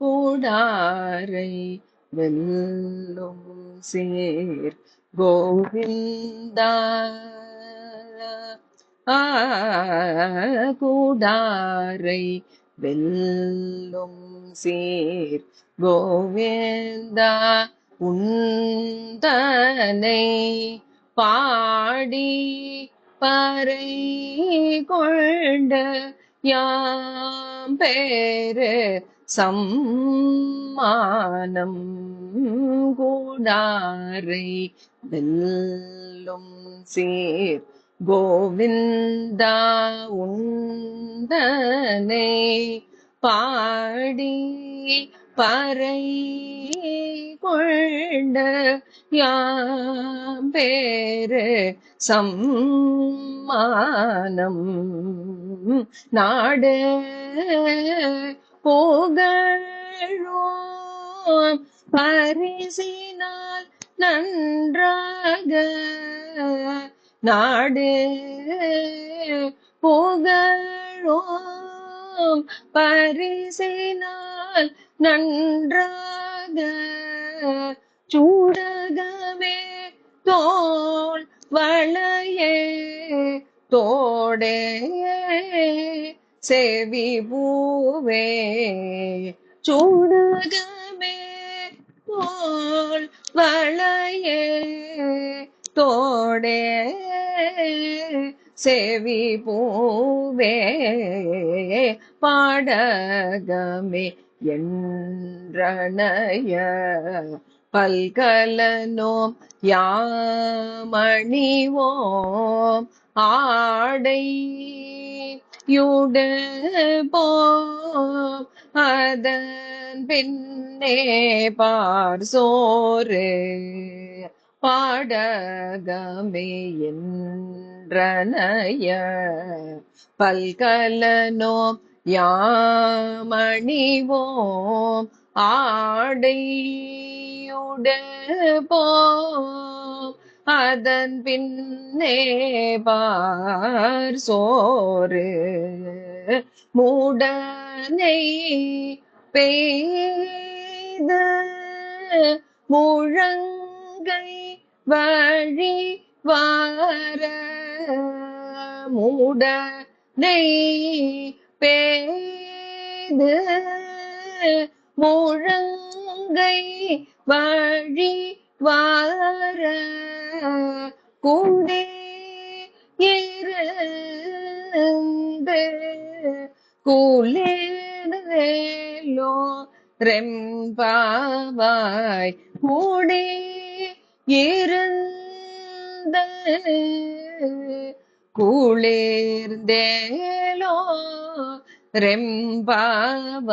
கூடாரை வெல்லும் சேர் கோவிந்தா. கூடாரை வெல்லும் சேர் கோவிந்தா. உந்தனை பாடி பறை கொண்ட யார் பேரு சம்மானம் கூடாரை வெல்லும் சீர் கோவிந்தா உந்தனை பாடி பறை கொண்ட யாம் பேரு சம் மானம். நாடு போகழோம். பரிசினால் நன்றாக. நாடு புகழோம். பரிசினால் நன்றாக. சூடகமே தோல் வளையே தோடே செவி பூவே சூடகமே தோல் வளையே தோடே செவி பூவே பாடகமே என்றனைய பல்கலனோம் யாமணிவோம் ஆடை யுடபோம் அதன் பின்னே பார் சோறு பாடகமே என்றனைய. பல்கலனோம் யாமணிவோம் ஆடை போம் அதன் பின்னே பார் சோறு. மூடனை பெய்த முழங்கை வழி வார. மூடனை பேது முழங்கை வழி வார கூடே இருந்து கூலேனோ ரெம்பாவாய் கூடே இருந்த குளிர்ந்தேலோ ரெம்பாவாய்